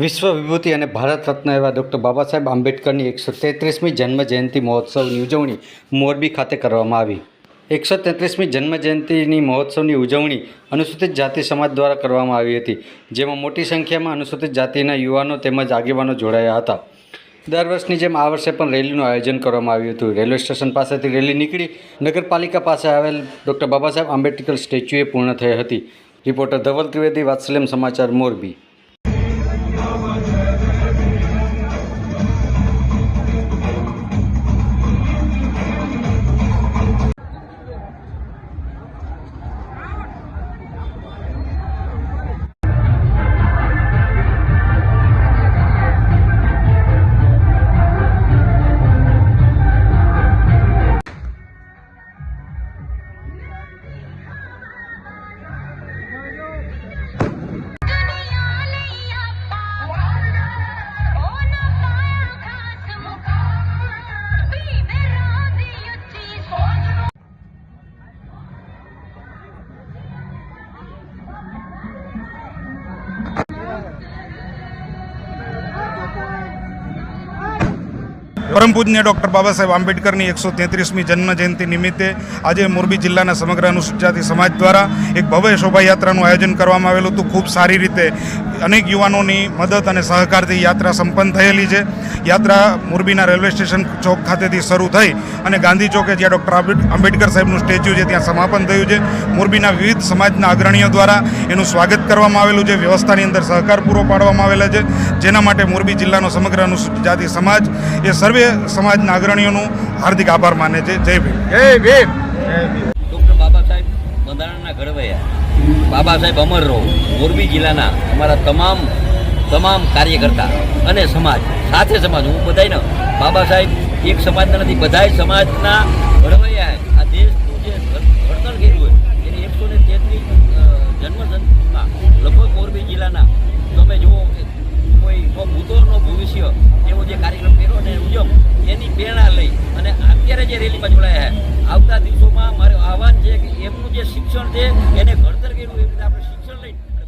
વિશ્વ વિભૂતિ અને ભારત રત્ન એવા ડૉક્ટર બાબા સાહેબ આંબેડકરની એકસો તેત્રીસમી જન્મ જયંતિ મહોત્સવની ઉજવણી મોરબી ખાતે કરવામાં આવી. એકસો તેત્રીસમી જન્મ જયંતિની મહોત્સવની ઉજવણી અનુસૂચિત જાતિ સમાજ દ્વારા કરવામાં આવી હતી, જેમાં મોટી સંખ્યામાં અનુસૂચિત જાતિના યુવાનો તેમજ આગેવાનો જોડાયા હતા. દર વર્ષની જેમ આ વર્ષે પણ રેલીનું આયોજન કરવામાં આવ્યું હતું. રેલવે સ્ટેશન પાસેથી રેલી નીકળી નગરપાલિકા પાસે આવેલ ડૉક્ટર બાબા સાહેબ આંબેડકર સ્ટેચ્યુએ પૂર્ણ થઈ હતી. રિપોર્ટર ધવલ ત્રિવેદી, વાત્સલ્યમ સમાચાર મોરબી. પરમ પૂજ્ય ડૉક્ટર બાબા સાહેબ આંબેડકરની એકસો તેત્રીસમી જન્મ જયંતિ નિમિત્તે આજે મોરબી જિલ્લાના સમગ્ર અનુસૂચિત સમાજ દ્વારા એક ભવ્ય શોભાયાત્રાનું આયોજન કરવામાં આવેલું હતું. ખૂબ સારી રીતે અનેક યુવાનોની મદદ અને સહકારથી યાત્રા સંપન્ન થયેલી છે. યાત્રા મોરબીના રેલવે સ્ટેશન ચોક ખાતેથી શરૂ થઈ અને ગાંધી ચોકે જ્યાં ડૉક્ટર આંબેડકર સાહેબનું સ્ટેચ્યુ છે ત્યાં સમાપન થયું છે. મોરબીના વિવિધ સમાજના અગ્રણીઓ દ્વારા એનું સ્વાગત કરવામાં આવેલું છે. વ્યવસ્થાની અંદર સહકાર પૂરો પાડવામાં આવેલા છે. જેના માટે મોરબી જિલ્લાનો સમગ્ર અનુસૂચિત જાતિ સમાજ એ સર્વે સમાજના અગ્રણીઓનું હાર્દિક આભાર માને છે. જય ભીમ. ડૉક્ટર બાબા સાહેબ બંધારણના ઘડવૈયા. બાબા સાહેબ અમર રહો. મોરબી જિલ્લાના અમારા તમામ તમામ કાર્યકર્તા અને સમાજ, સાથે સમાજ, હું બધાયને બાબા સાહેબ, એક સમાજના નથી, બધાય સમાજના ઘડવૈયા આ દેશનું જે ઘડ- ઘડતર કર્યું હોય, એની એકસો ને તેત્રીસ જન્મજયંતિમાં લગભગ મોરબી જિલ્લાના. તમે જુઓ કે કોઈ ભૂતોનો ભવિષ્ય એવો જે કાર્યક્રમ કર્યો ને ઉજવ એની પ્રેરણા લઈ અને અત્યારે જે રેલીમાં જોડાયા આવતા દિવસોમાં મારે આહવાન છે કે એમનું જે શિક્ષણ છે, એને ઘડતર કર્યું એવી રીતે આપણે શિક્ષણ લઈ